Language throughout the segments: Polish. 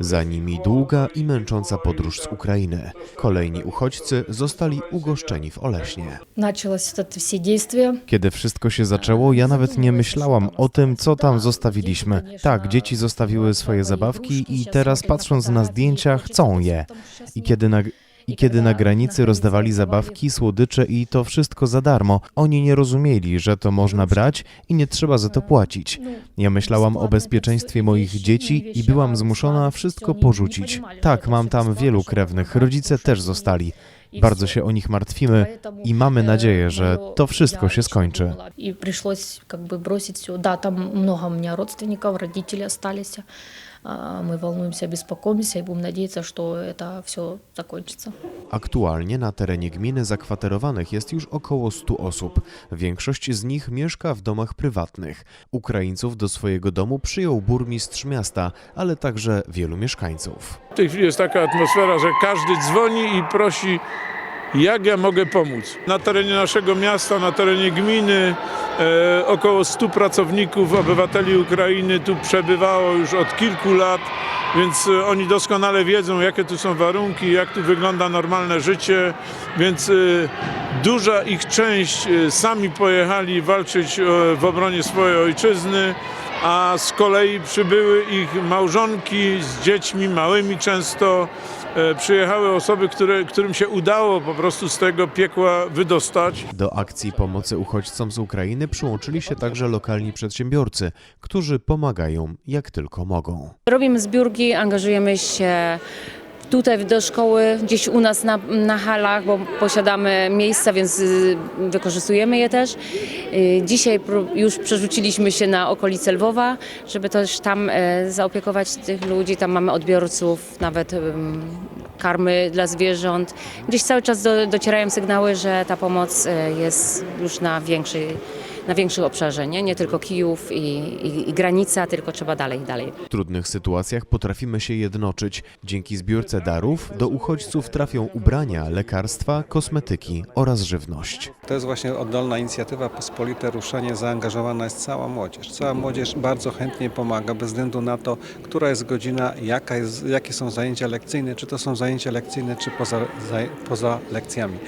Za nimi długa i męcząca podróż z Ukrainy. Kolejni uchodźcy zostali ugoszczeni w Oleśnie. Kiedy wszystko się zaczęło, ja nawet nie myślałam o tym, co tam zostawiliśmy. Tak, dzieci zostawiły swoje zabawki i teraz patrząc na zdjęcia, chcą je. I kiedy na I kiedy na granicy rozdawali zabawki, słodycze i to wszystko za darmo, oni nie rozumieli, że to można brać i nie trzeba za to płacić. Ja myślałam o bezpieczeństwie moich dzieci i byłam zmuszona wszystko porzucić. Tak, mam tam wielu krewnych, rodzice też zostali. Bardzo się o nich martwimy i mamy nadzieję, że to wszystko się skończy. И пришлось как бы бросить все. Да, там много у меня родственников, родители остались. А, Мы волнуемся, беспокоимся и будем надеяться, что это все закончится. Aktualnie na terenie gminy zakwaterowanych jest już około 100 osób. Większość z nich mieszka w domach prywatnych. Ukraińców do swojego domu przyjął burmistrz miasta, ale także wielu mieszkańców. W tej chwili jest taka atmosfera, że każdy dzwoni i prosi, jak ja mogę pomóc. Na terenie naszego miasta, na terenie gminy e, około 100 pracowników, obywateli Ukrainy tu przebywało już od kilku lat, więc e, oni doskonale wiedzą, jakie tu są warunki, jak tu wygląda normalne życie, więc e, duża ich część e, sami pojechali walczyć e, w obronie swojej ojczyzny a z kolei przybyły ich małżonki z dziećmi małymi często. E, Przyjechały osoby, które, którym się udało po prostu z tego piekła wydostać. Do akcji pomocy uchodźcom z Ukrainy przyłączyli się także lokalni przedsiębiorcy, którzy pomagają jak tylko mogą. Robimy zbiórki, angażujemy się tutaj do szkoły, gdzieś u nas na, na halach, bo posiadamy miejsca, więc y, wykorzystujemy je też. Y, Dzisiaj już przerzuciliśmy się na okolice Lwowa, żeby też tam e, zaopiekować tych ludzi. Tam mamy odbiorców, nawet karmy dla zwierząt. Gdzieś cały czas do, docierają sygnały, że ta pomoc e, jest już na większej na większym obszarze, nie, nie tylko Kijów i, i, i granica, tylko trzeba dalej, dalej. W trudnych sytuacjach potrafimy się jednoczyć. Dzięki zbiórce darów do uchodźców trafią ubrania, lekarstwa, kosmetyki oraz żywność. To jest właśnie oddolna inicjatywa, pospolite ruszenie, zaangażowana jest cała młodzież. Cała młodzież bardzo chętnie pomaga, bez względu na to, która jest godzina, jaka jest, jakie są zajęcia lekcyjne, czy to są zajęcia lekcyjne, czy poza, zaj, poza lekcjami.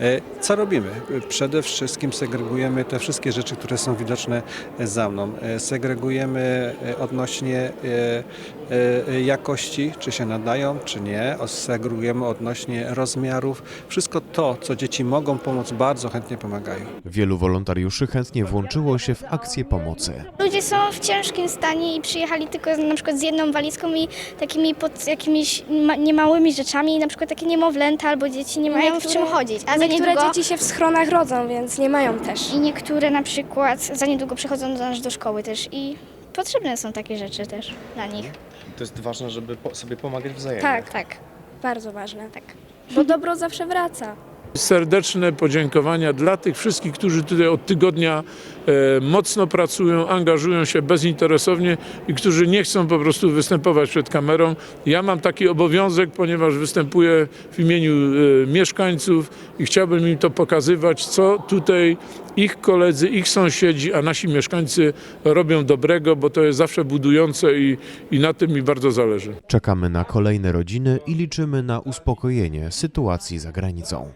E, Co robimy? Przede wszystkim segregujemy te wszystkie rzeczy, które są widoczne za mną. E, Segregujemy e, odnośnie e, jakości, czy się nadają, czy nie. Segregujemy odnośnie rozmiarów. Wszystko to, co dzieci mogą pomóc, bardzo chętnie pomagają. Wielu wolontariuszy chętnie włączyło się w akcję pomocy. Ludzie są w ciężkim stanie i przyjechali tylko na przykład z jedną walizką i takimi pod jakimiś ma, niemałymi rzeczami, na przykład takie niemowlęta albo dzieci nie mają w czym chodzić. A Niektóre niedługo, dzieci się w schronach rodzą, więc nie mają też. I niektóre na przykład za niedługo przychodzą do nas do szkoły też i potrzebne są takie rzeczy też dla nich. To jest ważne, żeby po, sobie pomagać wzajemnie. Tak, Tak, bardzo ważne. tak. Bo dobro zawsze wraca. Serdeczne podziękowania dla tych wszystkich, którzy tutaj od tygodnia e, mocno pracują, angażują się bezinteresownie i którzy nie chcą po prostu występować przed kamerą. Ja mam taki obowiązek, ponieważ występuję w imieniu e, mieszkańców i chciałbym im to pokazywać, co tutaj ich koledzy, ich sąsiedzi, a nasi mieszkańcy robią dobrego, bo to jest zawsze budujące i, i na tym mi bardzo zależy. Czekamy na kolejne rodziny i liczymy na uspokojenie sytuacji za granicą.